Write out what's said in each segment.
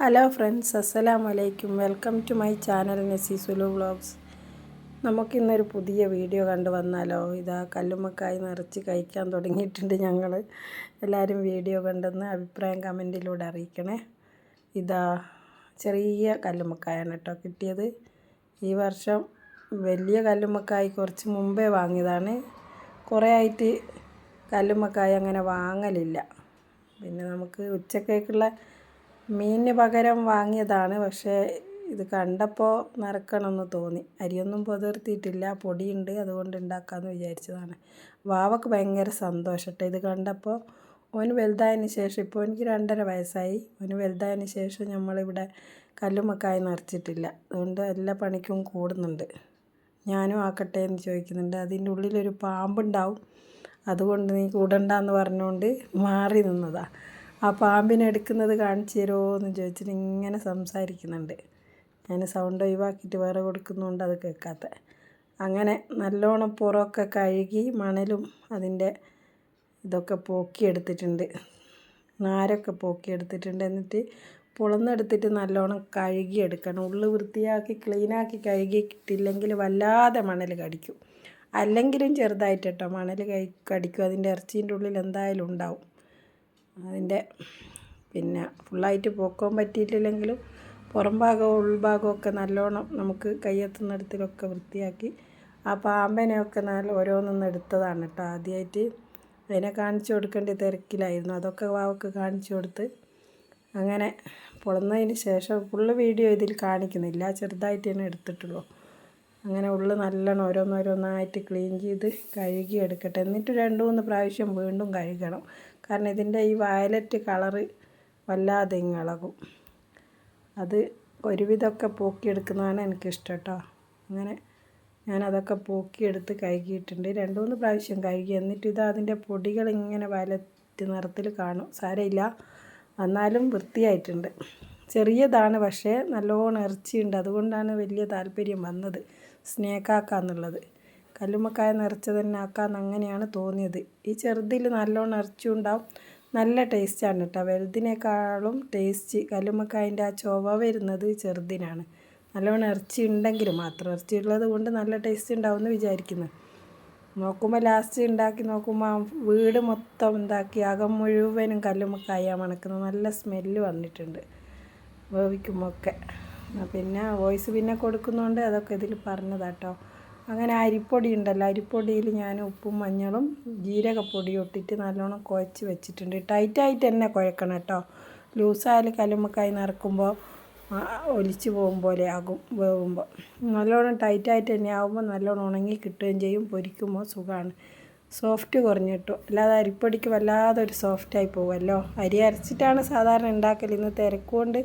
Hello friends അസ്സലാം വലൈക്കും welcome to my channel നസീസുലു വ്ളോഗ്സ്. നമുക്കിന്നൊരു പുതിയ വീഡിയോ കണ്ടു വന്നാലോ? ഇതാ കല്ലുമ്മക്കായി നിറച്ച് കഴിക്കാൻ തുടങ്ങിയിട്ടുണ്ട് ഞങ്ങൾ എല്ലാവരും വീഡിയോ കണ്ടെന്ന് അഭിപ്രായം കമന്റിലൂടെ അറിയിക്കണേ. ഇതാ ചെറിയ കല്ലുമ്മക്കായാണ് കേട്ടോ കിട്ടിയത്. ഈ വർഷം വലിയ കല്ലുമ്മക്കായി കുറച്ച് മുമ്പേ വാങ്ങിയതാണ്. കുറേ ആയിട്ട് കല്ലുമ്മക്കായി അങ്ങനെ വാങ്ങലില്ല. പിന്നെ നമുക്ക് ഉച്ചക്കേക്കുള്ള മീനിന് പകരം വാങ്ങിയതാണ്. പക്ഷേ ഇത് കണ്ടപ്പോൾ നിറക്കണമെന്ന് തോന്നി. അരിയൊന്നും പുതിർത്തിയിട്ടില്ല. പൊടിയുണ്ട്. അതുകൊണ്ട് ഉണ്ടാക്കാമെന്ന് വിചാരിച്ചതാണ്. വാവക്ക് ഭയങ്കര സന്തോഷട്ടെ. ഇത് കണ്ടപ്പോൾ ഓന് വലുതായതിന് ശേഷം ഇപ്പോൾ എനിക്ക് രണ്ടര വയസ്സായി. ഓന് വലുതായതിന് ശേഷം നമ്മളിവിടെ കല്ലുമ്മക്കായി നിറച്ചിട്ടില്ല. അതുകൊണ്ട് എല്ലാ പണിക്കും കൂടുന്നുണ്ട്. ഞാനും ആക്കട്ടെ എന്ന് ചോദിക്കുന്നുണ്ട്. അതിന്റെ ഉള്ളിലൊരു പാമ്പുണ്ടാവും. അതുകൊണ്ട് നീ കൂടണ്ടെന്ന് പറഞ്ഞുകൊണ്ട് മാറി നിന്നതാണ് ആ പാമ്പിനെ എടുക്കുന്നത് കാണിച്ചു തരുമോ എന്ന് ചോദിച്ചിട്ട് ഇങ്ങനെ സംസാരിക്കുന്നുണ്ട്. ഞാൻ സൗണ്ട് ഒഴിവാക്കിയിട്ട് വേറെ കൊടുക്കുന്നുണ്ട് അത് കേൾക്കാത്ത. അങ്ങനെ നല്ലോണം പുറമൊക്കെ കഴുകി മണലും അതിന്റെ ഇതൊക്കെ പോക്കിയെടുത്തിട്ടുണ്ട്. നാരൊക്കെ പോക്കിയെടുത്തിട്ടുണ്ട്. എന്നിട്ട് പുളന്നെടുത്തിട്ട് നല്ലോണം കഴുകി എടുക്കണം ഉള്ളു വൃത്തിയാക്കി ക്ലീനാക്കി കഴുകിയിട്ടില്ലെങ്കിൽ വല്ലാതെ മണൽ കടിക്കും. അല്ലെങ്കിലും ചെറുതായിട്ട് കേട്ടോ മണൽ കടിക്കും. അതിന്റെ ഇറച്ചീന്റെ ഉള്ളിൽ എന്തായാലും ഉണ്ടാവും. അതിന്റെ പിന്നെ ഫുള്ളായിട്ട് പോക്കാൻ പറ്റിയിട്ടില്ലെങ്കിലും പുറം ഭാഗവും ഉൾഭാഗമൊക്കെ നല്ലോണം നമുക്ക് കയ്യെത്തുന്നിടത്തിലൊക്കെ വൃത്തിയാക്കി ആ പാമ്പനെയൊക്കെ നല്ല ഓരോന്നും എടുത്തതാണ് കേട്ടോ. ആദ്യമായിട്ട് അതിനെ കാണിച്ചു കൊടുക്കേണ്ട തിരക്കിലായിരുന്നു. അതൊക്കെ വാവൊക്കെ കാണിച്ചു കൊടുത്ത് അങ്ങനെ പൊളന്നതിന് ശേഷം ഫുള്ള് വീഡിയോ ഇതിൽ കാണിക്കുന്നില്ല. ചെറുതായിട്ട് തന്നെ എടുത്തിട്ടുള്ളൂ. അങ്ങനെ ഉള്ളു നല്ലോണം ഓരോന്നോരോന്നായിട്ട് ക്ലീൻ ചെയ്ത് കഴുകി എടുക്കട്ടെ എന്നിട്ട് രണ്ട് മൂന്ന് പ്രാവശ്യം വീണ്ടും കഴുകണം. കാരണം ഇതിന്റെ ഈ വയലറ്റ് കളറ് വല്ലാതെ ഇളകും. അത് ഒരുവിധമൊക്കെ പോക്കിയെടുക്കുന്നതാണ് എനിക്കിഷ്ടം കേട്ടോ. അങ്ങനെ ഞാനതൊക്കെ പോക്കിയെടുത്ത് കഴുകിയിട്ടുണ്ട്. രണ്ട് മൂന്ന് പ്രാവശ്യം കഴുകി. എന്നിട്ട് ഇത് അതിന്റെ പൊടികൾ ഇങ്ങനെ വയലറ്റ് നിറത്തിൽ കാണും. സാരമില്ല. എന്നാലും വൃത്തിയായിട്ടുണ്ട്. ചെറിയതാണ് പക്ഷേ നല്ലോണം ഇറച്ചിയുണ്ട്. അതുകൊണ്ടാണ് വലിയ താല്പര്യം വന്നത് സ്നേക്കാക്കാന്നുള്ളത്. കല്ലുമ്മക്കായ നിറച്ച് തന്നെ ആക്കാമെന്ന് അങ്ങനെയാണ് തോന്നിയത്. ഈ ചെറുതിൽ നല്ലോണം ഇറച്ചിയുണ്ടാവും. നല്ല ടേസ്റ്റാണ് കേട്ടോ. വലുതിനേക്കാളും ടേസ്റ്റ് കല്ലുമ്മക്കായന്റെ ആ ചൊവ വരുന്നത് ചെറുതിനാണ്. നല്ലോണം ഇറച്ചി ഉണ്ടെങ്കിൽ മാത്രം. ഇറച്ചി ഉള്ളത് കൊണ്ട് നല്ല ടേസ്റ്റ് ഉണ്ടാവുമെന്ന് വിചാരിക്കുന്നു. നോക്കുമ്പോൾ ലാസ്റ്റ് ഉണ്ടാക്കി നോക്കുമ്പോൾ വീട് മൊത്തം ഉണ്ടാക്കി അകം മുഴുവനും കല്ലുമ്മക്കായ മണക്കുന്നത്. നല്ല സ്മെല്ല് വന്നിട്ടുണ്ട് വേവിക്കുമ്പോൾ ഒക്കെ. പിന്നെ വോയിസ് പിന്നെ കൊടുക്കുന്നതുകൊണ്ട് അതൊക്കെ ഇതിൽ പറഞ്ഞതാട്ടോ. അങ്ങനെ അരിപ്പൊടി ഉണ്ടല്ലോ അരിപ്പൊടിയിൽ ഞാൻ ഉപ്പും മഞ്ഞളും ജീരകപ്പൊടിയും ഇട്ടിട്ട് നല്ലോണം കുഴച്ച് വെച്ചിട്ടുണ്ട്. ടൈറ്റായിട്ട് തന്നെ കുഴക്കണം കേട്ടോ. ലൂസായാലും കല്ലുമ്മക്കായി നിറക്കുമ്പോൾ ഒലിച്ച് പോകും പോലെ ആകും വേവുമ്പോൾ. നല്ലോണം ടൈറ്റായിട്ട് തന്നെ ആകുമ്പോൾ നല്ലോണം ഉണങ്ങി കിട്ടുകയും ചെയ്യും പൊരിക്കുമ്പോൾ സുഖമാണ്. സോഫ്റ്റ് കുറഞ്ഞു കിട്ടും. അല്ലാതെ അരിപ്പൊടിക്ക് വല്ലാതെ ഒരു സോഫ്റ്റായി പോകുമല്ലോ അരി അരച്ചിട്ടാണ് സാധാരണ ഉണ്ടാക്കൽ ഇന്ന് തിരക്കുകൊണ്ട്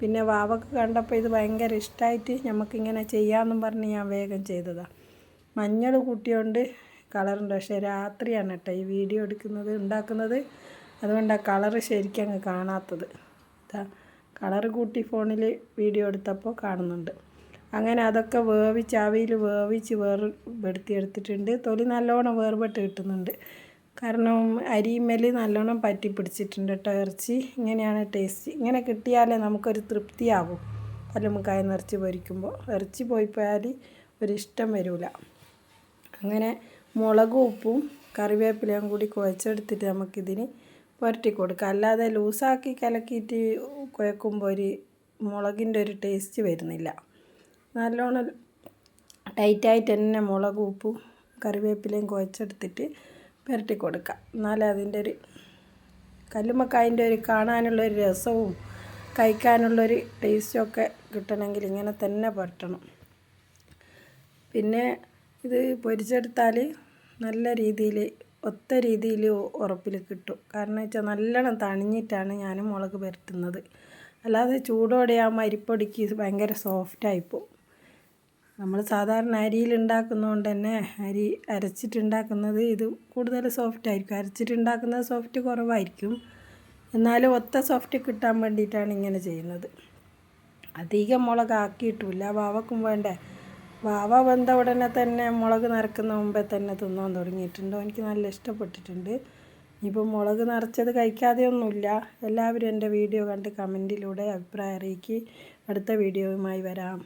പിന്നെ വാവക്ക് കണ്ടപ്പോൾ ഇത് ഭയങ്കര ഇഷ്ടമായിട്ട് നമുക്കിങ്ങനെ ചെയ്യാമെന്നും പറഞ്ഞ് ഞാൻ വേഗം ചെയ്തതാണ് മഞ്ഞൾ കൂട്ടിയോണ്ട് കളറുണ്ട്. പക്ഷേ രാത്രിയാണ് കേട്ടോ ഈ വീഡിയോ എടുക്കുന്നത് ഉണ്ടാക്കുന്നത്. അതുകൊണ്ട് ആ കളറ് ശരിക്കും അങ്ങ് കാണാത്തത്. കളറ് കൂട്ടി ഫോണിൽ വീഡിയോ എടുത്തപ്പോൾ കാണുന്നുണ്ട്. അങ്ങനെ അതൊക്കെ വേവിച്ച് ആവിയിൽ വേവിച്ച് വേറെ എടുത്തിട്ടുണ്ട് തൊലി നല്ലോണം വേർപെട്ട് കിട്ടുന്നുണ്ട്. കാരണം അരിമേൽ നല്ലോണം പറ്റി പിടിച്ചിട്ടുണ്ട് കേട്ടോ ഇറച്ചി. ഇങ്ങനെയാണ് ടേസ്റ്റ് ഇങ്ങനെ കിട്ടിയാലേ നമുക്കൊരു തൃപ്തിയാവും. കല്ലുമ്മക്കായ നിറച്ച് പൊരിക്കുമ്പോൾ. ഇറച്ചി പോയിപ്പോയാൽ ഒരിഷ്ടം വരില്ല അങ്ങനെ മുളകും ഉപ്പും കറിവേപ്പിലയും കൂടി കുഴച്ചെടുത്തിട്ട് നമുക്കിതിന് പുരട്ടി കൊടുക്കാം. അല്ലാതെ ലൂസാക്കി കലക്കിയിട്ട് കുഴക്കുമ്പോൾ ഒരു മുളകിന്റെ ഒരു ടേസ്റ്റ് വരുന്നില്ല. നല്ലോണം ടൈറ്റായിട്ട് തന്നെ മുളകും ഉപ്പും കറിവേപ്പിലയും കുഴച്ചെടുത്തിട്ട് പുരട്ടി കൊടുക്കുക എന്നാലേ അതിന്റെ ഒരു കല്ലുമ്മക്കായന്റെ ഒരു കാണാനുള്ളൊരു രസവും കഴിക്കാനുള്ളൊരു ടേസ്റ്റും ഒക്കെ കിട്ടണമെങ്കിൽ ഇങ്ങനെ തന്നെ പുരട്ടണം പിന്നെ ഇത് പൊരിച്ചെടുത്താൽ നല്ല രീതിയിൽ ഒത്ത രീതിയിൽ ഉറപ്പിൽ കിട്ടും. കാരണം വെച്ചാൽ നല്ലോണം തണിഞ്ഞിട്ടാണ് ഞാൻ മുളക് പുരട്ടുന്നത്. അല്ലാതെ ചൂടോടെ ആ മരിപ്പൊടിക്ക് ഭയങ്കര സോഫ്റ്റായിപ്പോവും നമ്മൾ സാധാരണ അരിയിൽ ഉണ്ടാക്കുന്നതുകൊണ്ട് തന്നെ അരി അരച്ചിട്ടുണ്ടാക്കുന്നത് ഇത് കൂടുതൽ സോഫ്റ്റ് ആയിരിക്കും. അരച്ചിട്ടുണ്ടാക്കുന്നത് സോഫ്റ്റ് കുറവായിരിക്കും. എന്നാലും ഒത്ത സോഫ്റ്റ് കിട്ടാൻ വേണ്ടിയിട്ടാണ് ഇങ്ങനെ ചെയ്യുന്നത്. അധികം മുളക് ആക്കിയിട്ടില്ല. വാവക്കും വേണ്ടേ. വാവ വെന്ത ഉടനെ തന്നെ മുളക് നിറക്കുന്ന മുമ്പേ തന്നെ തിന്നാൻ തുടങ്ങിയിട്ടുണ്ട്. എനിക്ക് നല്ല ഇഷ്ടപ്പെട്ടിട്ടുണ്ട്. ഇനിയിപ്പോൾ മുളക് നിറച്ചത് കഴിക്കാതെയൊന്നുമില്ല. എല്ലാവരും എന്റെ വീഡിയോ കണ്ട് കമന്റിലൂടെ അഭിപ്രായം അറിയിക്കുക അടുത്ത വീഡിയോയുമായി വരാം.